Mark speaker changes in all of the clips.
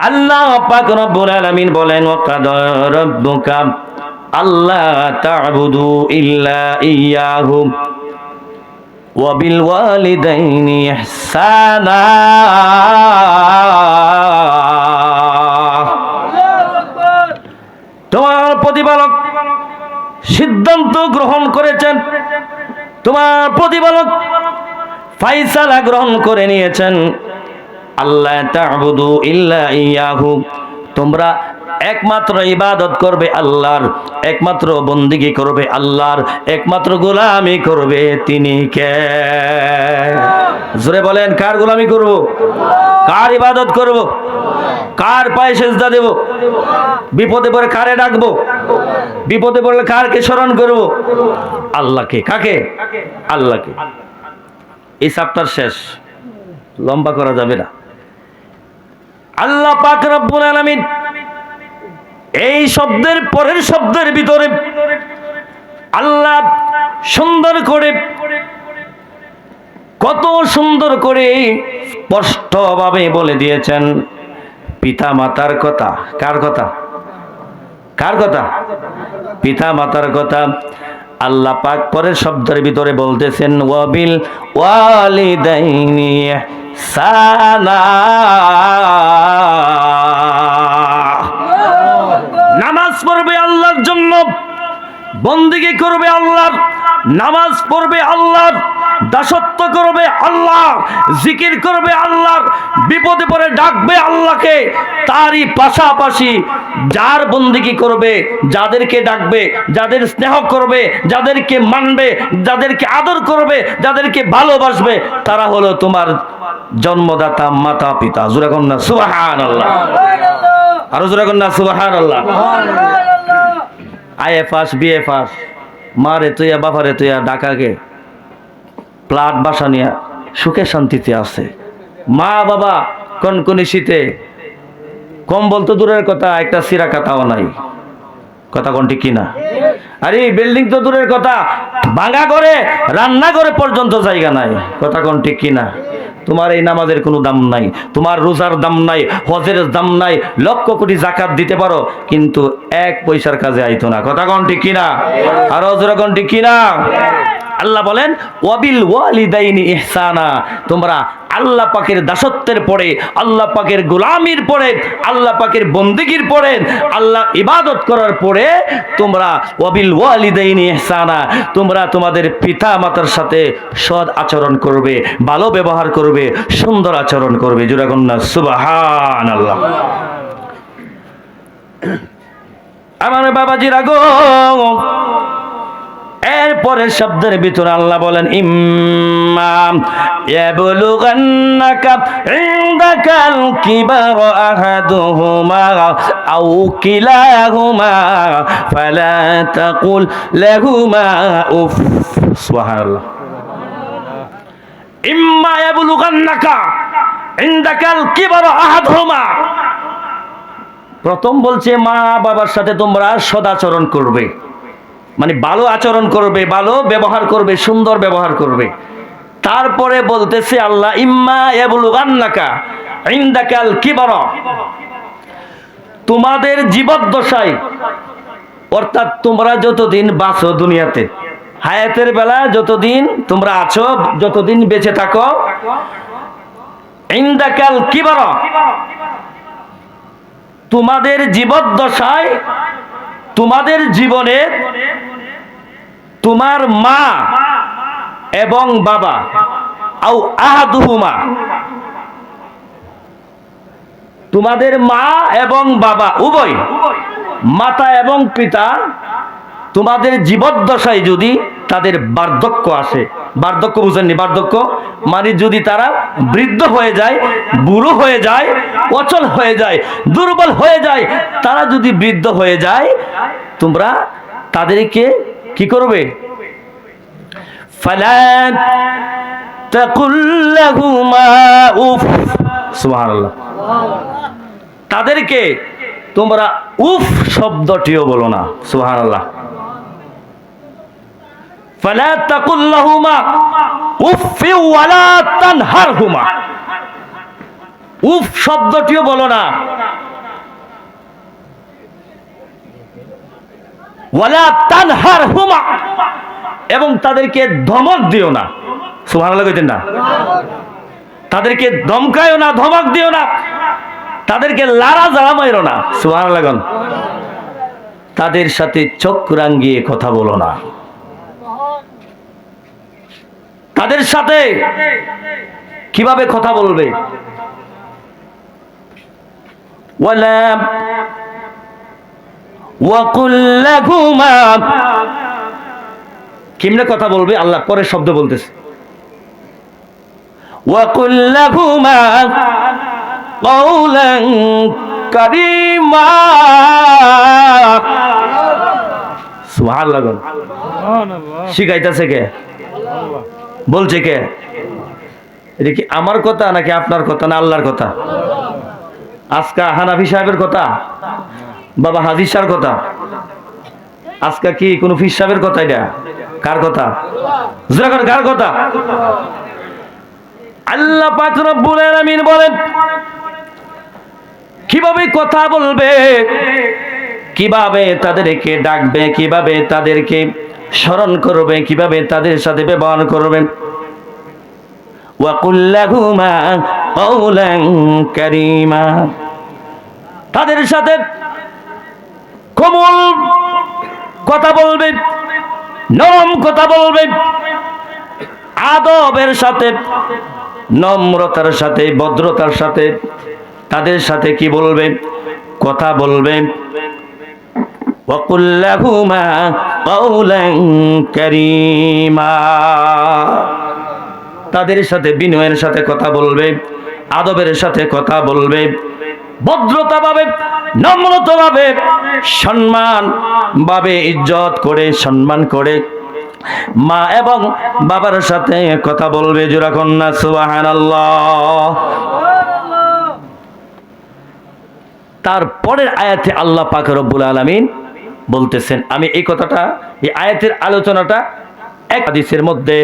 Speaker 1: আল্লাহ পাক রব্বুল আলামিন বলেন, ওয়াকাদা রাব্বুকা আল্লাহ তা'বুদু ইল্লা ইয়্যাহু ওয়া বিল ওয়ালিদাইনি ইহসানা। তোমার প্রতিপালক সিদ্ধান্ত গ্রহণ করেছেন। তোমার প্রতিপালক ফাইসালা গ্রহণ করে নিয়েছেন। আল্লাহ তোমরা একমাত্র ইবাদত করবে আল্লাহর, একমাত্র বন্দিগি করবে আল্লাহর, একমাত্র গোলামি করবে তিনি কে? জোরে বলেন, কার গোলামি করব? কার ইবাদত করব? কার পায়ে সেজদা দেব? বিপদে পড়ে কারে ডাকবো? বিপদে পড়লে কারকে স্মরণ করব? আল্লাহকে। কাকে? আল্লাহকে। এই সাপ্তাহ শেষ। লম্বা করা যাবে না। আল্লাহ পাক রব্বুল আলামিন এই শব্দের পরের শব্দের ভিতরে আল্লাহ সুন্দর করে কত সুন্দর করে স্পষ্টভাবে বলে দিয়েছেন। পিতা মাতার কথা। কার কথা? কার কথা? পিতা মাতার কথা। আল্লাহ পাক পরের শব্দের ভিতরে বলতেছেন ওয়াবিল ওয়ালিদাইনি সানা। নামাজ পড়বে আল্লাহর জন্য বন্দিগি করবে আল্লাহ নামাজ পড়বে আল্লাহর। দাসত্ব করবে আল্লাহ জিকির করবে আল্লাহর বিপদে পড়ে ডাকবে আল্লাহকে তারই পাশাপাশি যার বন্দিগি করবে যাদেরকে ডাকবে যাদের স্নেহ করবে যাদেরকে মানবে যাদেরকে আদর করবে যাদেরকে ভালোবাসবে তারা হলো তোমার জন্মদাতা মাতা পিতা। জুরাকন্যা সুবাহান আল্লাহ আরও জুরাকন্যা সুবাহান Allah IA pass BA pass মারে তুইয়া বাবারে তুইয়া ডাকাকে প্লাট বাসা নিয়ে সুখে শান্তিতে আছে। মা বাবা কনকনি শীতে, কম্বল তো দূরের কথা, একটা সিরা কাতাও নাই। কথা কোনটি কিনা? আরে বিল্ডিং তো দূরের কথা, ভাঙা করে রান্না করে পর্যন্ত জায়গা নাই। কথা কোনটি কিনা? তোমার এই নামাজের কোনো দাম নাই, তোমার রোজার দাম নাই, হজের দাম নাই, লক্ষ কোটি জাকাত দিতে পারো, কিন্তু এক পয়সার কাজে আইতো না। কথা কোনটি কিনা? আর হজরা কোনটি কিনা? আল্লাহ বলেন, ওয়াবিল ওয়ালিদাইনি ইহসানা। তোমরা আল্লাহ পাকের দাসত্বের পরে, আল্লাহ পাকের গোলামির পরে, আল্লাহ পাকের বন্দিগির পরে, আল্লাহ ইবাদত করার পরে তোমরা ওয়াবিল ওয়ালিদাইনি ইহসানা, তোমরা তোমাদের পিতা মাতার সাথে সৎ আচরণ করবে, ভালো ব্যবহার করবে, সুন্দর আচরণ করবে। জুরাগন্না সুবাহান আল্লাহ আমার বাবাজির আগো এরপরের শব্দের ভিতরে আল্লাহ বলেন, ইমাম ইয়াবলুগান্নাকা ইনদাকাল কিবার আহাদুহুমা আও কিলাহুমা ফালা তাকুল উফ। ইম্মা প্রথম বলছে, মা বাবার সাথে তোমরা সদাচরণ করবে। মানে ভালো আচরণ করবে, ভালো ব্যবহার করবে, সুন্দর ব্যবহার করবে। তারপরে বলতেছে আল্লাহ, ইম্মা এবুলুগান্নাকা ইন্দাকাল কিবার। তোমাদের অর্থাৎ তোমরা যতদিন বাঁচো দুনিয়াতে, হায়াতের বেলা যতদিন তোমরা আছো, যতদিন বেঁচে থাকো, ইন্দাকাল কিবার। তোমাদের জীবদ্দশায়, তোমাদের জীবনে তোমার মা এবং বাবা। আও আহাদুহুমা। তোমাদের মা এবং বাবা উভয়, মাতা এবং পিতা, তোমাদের জীবদ্দশায় যদি তাদের বার্ধক্য আসে, বার্ধক্য বুঝেননি, বার্ধক্য? মানে যদি তারা বৃদ্ধ হয়ে যায়, বুড়ো হয়ে যায়, অচল হয়ে যায়, দুর্বল হয়ে যায়, তারা যদি বৃদ্ধ হয়ে যায়, তোমরা তাদেরকে কি করবে? তাদেরকে তোমরা উফ শব্দটিও বলো না। ওয়ালা উফ শব্দটিও বলো না। এবং তাদেরকে ধমক দিও না। সুবহানাল্লাহ কইতেন না। তাদেরকে ধমকায়ও না, ধমক দিও না। তাদেরকে লারা জাড়া মাইরো না। সুবহানাল্লাহ গন। তাদের সাথে চোখ রাঙ্গিয়ে কথা বলো না। তাদের সাথে কীভাবে কথা বলবে? কিমনে কথা বলবে? আল্লাহ পরে শব্দ বলতেছে। শিখাইতেছে কে? বলছে কে? এটা কি আমার কথা নাকি আপনার কথা না আল্লাহর কথা? আজকা হানাফি সাহেবের কথা? বাবা, হাজির সাহের কথা। আজকে কি কোন ফির সাহেবের কথা এটা? কার কথা? কার কথা? আল্লাহ পাক রব্বুল বলেন, কীভাবে কথা বলবে? কীভাবে তাদেরকে ডাকবে? কীভাবে তাদেরকে স্মরণ করবে? কীভাবে তাদের সাথে ব্যবহার করবে? তাদের সাথে কোমল কথা বলবে, নরম কথা বলবে, আদবের সাথে, নম্রতার সাথে, ভদ্রতার সাথে তাদের সাথে কি বলবে, কথা বলবে। তাদের সাথে, বিনয়ের সাথে কথা বলবে, আদবের সাথে কথা বলবে। ভদ্রতা ভাবে নম্রতা ভাবে সম্মান ভাবে ইজ্জত করে, সম্মান করে মা এবং বাবার সাথে কথা বলবে। জোরা কন্যা সুবাহান তারপরের আয়াতে আল্লাহ পাক রব্বুল আলামিন বলতেছেন, আমি এই কথাটা, এই আয়াতের আলোচনাটা এক হাদিসের মধ্যে,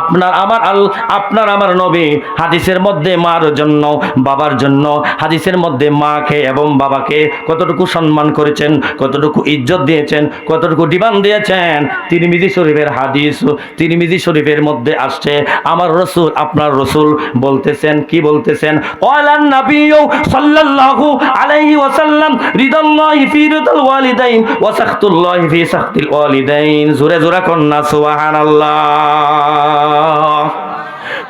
Speaker 1: আপনার, আমার আল, আপনার আমার নবী হাদিসের মধ্যে মার জন্য, বাবার জন্য হাদিসের মধ্যে মাকে এবং বাবাকে কতটুকু সম্মান করেছেন, কতটুকু ইজ্জত দিয়েছেন, কতটুকু ডিমান্ড দিয়েছেন? তিরমিজি শরীফের হাদিস, তিরমিজি শরীফের মধ্যে আসছে, আমার রসুল, আপনার রসুল বলতেছেন, কি বলতেছেন? ওয়ালান নাবিয়্যু সাল্লাল্লাহু আলাইহি ওয়াসাল্লাম, রিদাল্লাহি ফি রিদাল ওয়ালিদাইন ওয়া সাখতুল্লাহি ফি সাখতিল ওয়ালিদাইন। জোরে জোরে কন্না সুবহানাল্লাহ। আল্লাহ।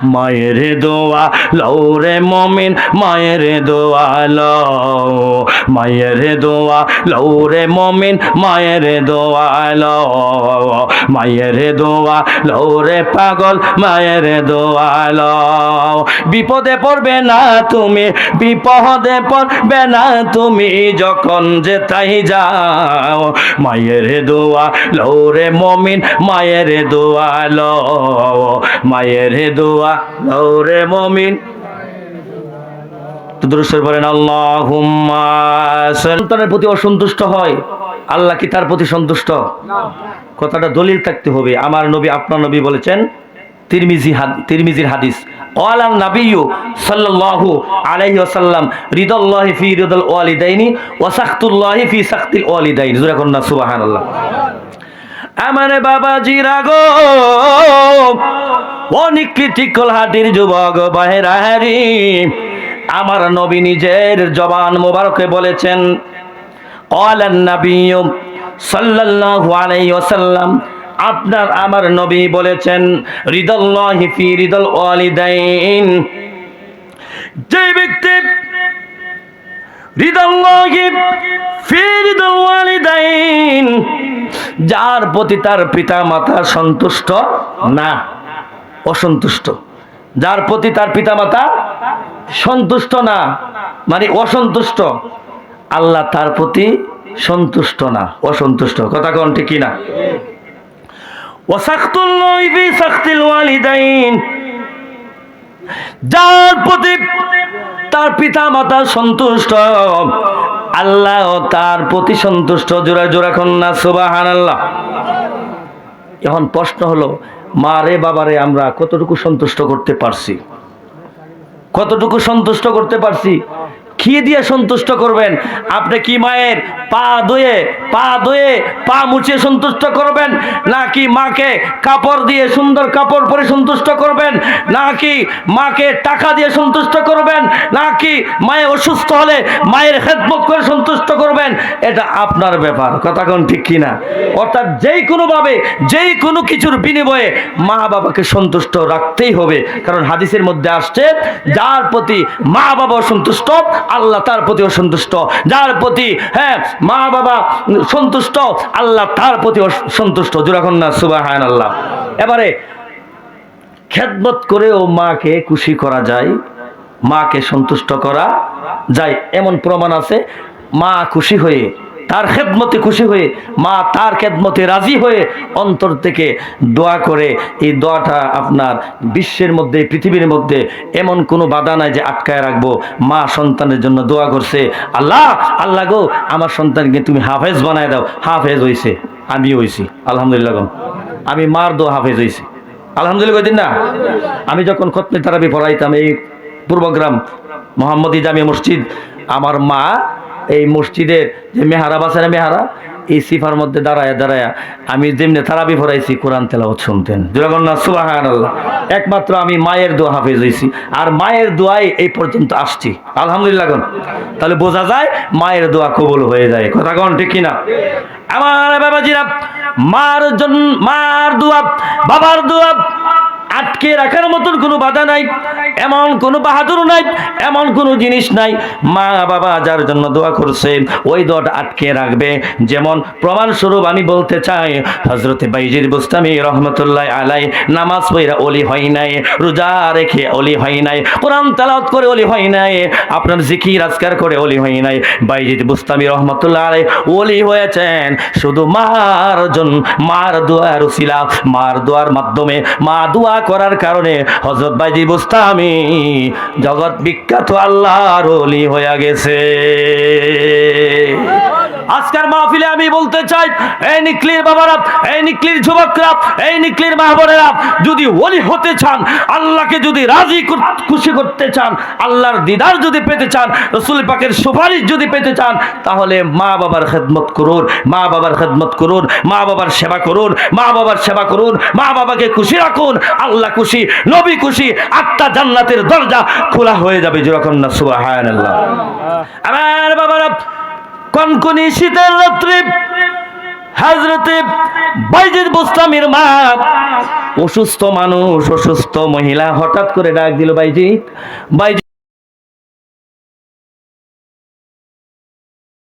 Speaker 1: মায়ের দোয়া লৌরে মমিন, মায়ের দোয়া লও। মায়ের দোয়া লৌরে মমিন, মায়ের দোয়া লও। মায়ের দোয়া লৌরে পাগল, মায়ের দোয়া লও। বিপদে পড়বে না তুমি, বিপদে পড়বে না তুমি, যখন যে তাই যাও। মায়ের দোয়া লৌরে মমিন, মায়ের দোয়া লও। মায়ের দোয়া লৌরে মমিন। তো বলেন আল্লাহ সন্তানের প্রতি অসন্তুষ্ট হয়। আল্লাহ কি তার প্রতি সন্তুষ্ট? কথাটা দলিল থাকতে হবে। আমার নবী, আপনার নবী বলেছেন, তিরমিজি তিরমিজির হাদিস ওয়ালান নাবিয়্যু সাল্লাল্লাহু আলাইহি ওয়াসাল্লাম, রিদাল্লাহি ফি রিদাল ওয়ালিদাইনি ওয়া সাখতুল্লাহি ফি সাখতিল ওয়ালিদাইন। জোরে না সুবহানাল্লাহ। আমার বাবাজি রাগো, অনিকৃতিকল হাটির যুবক বাহেরাহারি আমার নবী নিজের জবান মোবারকে বলেছেন সাল্লাল্লাহু আলাইহি ওয়াসাল্লাম। আপনার আমার নবী বলেছেন, রিদাল্লাহি ফি রিদাল ওয়ালিদাইন। যে ব্যক্তি যার প্রতি তার পিতা মাতা সন্তুষ্ট না, অসন্তুষ্ট। যার প্রতি তার পিতা মাতা সন্তুষ্ট না মানে অসন্তুষ্ট, আল্লাহ তার প্রতি সন্তুষ্ট না, অসন্তুষ্ট। কথা কোন ঠিক না যার প্রতি তার পিতা মাতা সন্তুষ্ট। আল্লাহ তার প্রতি সন্তুষ্ট। জোড়া জোড়া কন্যা সুবাহান আল্লাহ এখন প্রশ্ন হলো, মা রে বাবারে আমরা কতটুকু সন্তুষ্ট করতে পারছি? কতটুকু সন্তুষ্ট করতে পারছি? কি দিয়ে সন্তুষ্ট করবেন? আপনি কি মায়ের পা ধুয়ে পা ধুয়ে পা মুছিয়ে সন্তুষ্ট করবেন, নাকি মাকে কাপড় দিয়ে সুন্দর কাপড় পরে সন্তুষ্ট করবেন, নাকি মাকে টাকা দিয়ে সন্তুষ্ট করবেন, নাকি মায়ে অসুস্থ হলে মায়ের খেদমত করে সন্তুষ্ট করবেন, এটা আপনার ব্যাপার। কথা কোন ঠিক কিনা অর্থাৎ যেই কোনোভাবে যেই কোনো কিছুর বিনিময়ে মা বাবাকে সন্তুষ্ট রাখতেই হবে। কারণ হাদিসের মধ্যে আসছে, যার প্রতি মা বাবা সন্তুষ্ট, আল্লাহ তার প্রতি অসন্তুষ্ট যার প্রতি হ্যাঁ মা বাবা সন্তুষ্ট, আল্লাহ তার প্রতি সন্তুষ্ট। জুরাকন্যা সুবাহ আল্লাহ এবারে, খেদমত করেও মাকে খুশি করা যায়, মাকে সন্তুষ্ট করা যায়। এমন প্রমাণ আছে, মা খুশি হয়ে তার খেদমতে খুশি হয়ে, মা তার খেদমতে রাজি হয়ে অন্তর থেকে দোয়া করে, এই দোয়াটা আপনার বিশ্বের মধ্যে, পৃথিবীর মধ্যে এমন কোনো বাধা নাই যে আটকায় রাখব। মা সন্তানের জন্য দোয়া করছে, আল্লাহ আল্লাহ গো, আমার সন্তানকে তুমি হাফেজ বানায় দাও। হাফেজ হয়েছে আমি হইছি, আলহামদুলিল্লাহ। আমি মার দোয়া হাফেজ হয়েছি আলহামদুলিল্লাহ কদিন না? আমি যখন খতমে তারাবি পড়াইতাম, এই পূর্বগ্রাম মোহাম্মদী জামিয়া মসজিদ, আমার মা এই মসজিদের যে মেহারা আছে না মেহারা এই সিফার মধ্যে দাঁড়ায় দাঁড়ায় আমি যেমনি তারাবি পড়াইছি কোরআন তেলাওয়াত শুনতেন। জগন্নাথ সুবাহান আল্লাহ একমাত্র আমি মায়ের দোয়া হাফেজ হয়েছি। আর মায়ের দোয়াই এই পর্যন্ত আসছি। আলহামদুলিল্লাহ। তাহলে বোঝা যায় মায়ের দোয়া কবুল হয়ে যায়। কথা কন ঠিক কিনা? আমার বাবা বাবাজিরা, মার জন্য মার দোয়া, বাবার দোয়া আটকে রাখার মতন কোনো বাধা নাই, এমন কোনো বাহাদুর নাই, এমন কোনো জিনিস নাই। মা বাবা যার জন্য দোয়া করছে, ওই দোয়াটা আটকে রাখবে। যেমন প্রমাণস্বরূপ আমি বলতে চাই হজরতে বাইজির বুস্তামি রহমতুল্লাহ আলাই নামাজ পইরা অলি হয় নাই, রোজা রেখে অলি হয় নাই, কোরআন তালাওয়াত করে অলি হয় নাই, আপনার জিকির আজকার করে অলি হয় নাই। বাইজিদ বুস্তামি রহমতুল্লাহ আলাই অলি হয়েছেন, শুধু মার জন, মার দোয়ার উসিলা, মার দোয়ার মাধ্যমে, মা দোয়া করার কারণে হজরত বাইজি বুস্তামি জগৎ বিখ্যাত আল্লাহর অলি হয়ে গেছে। আজকের মাহফিলে আমি বলতে চাই এই নিকলির বাবারা এই নিকলির যুবকরা এই নিকলির মাহবরেরা যদি ওলি হতে চান আল্লাহকে যদি রাজি খুশি করতে চান আল্লাহর দিদার যদি পেতে চান রসুল পাকের সুপারিশ যদি পেতে চান তাহলে মা বাবার খেদমত করুন মা বাবার খেদমত করুন মা বাবার সেবা করুন মা বাবার সেবা করুন মা বাবাকে খুশি রাখুন আল্লাহ খুশি নবী খুশি আত্মা জান্নাতের দরজা খোলা হয়ে যাবে যখন না আল্লাহ। আমার বাবারা কনকনি শীতের রাত্রি হাজরতে বাইজিদ বুস্তামির মা, অসুস্থ মানুষ, অসুস্থ মহিলা হঠাৎ করে ডাক দিল, বাইজি বাইজি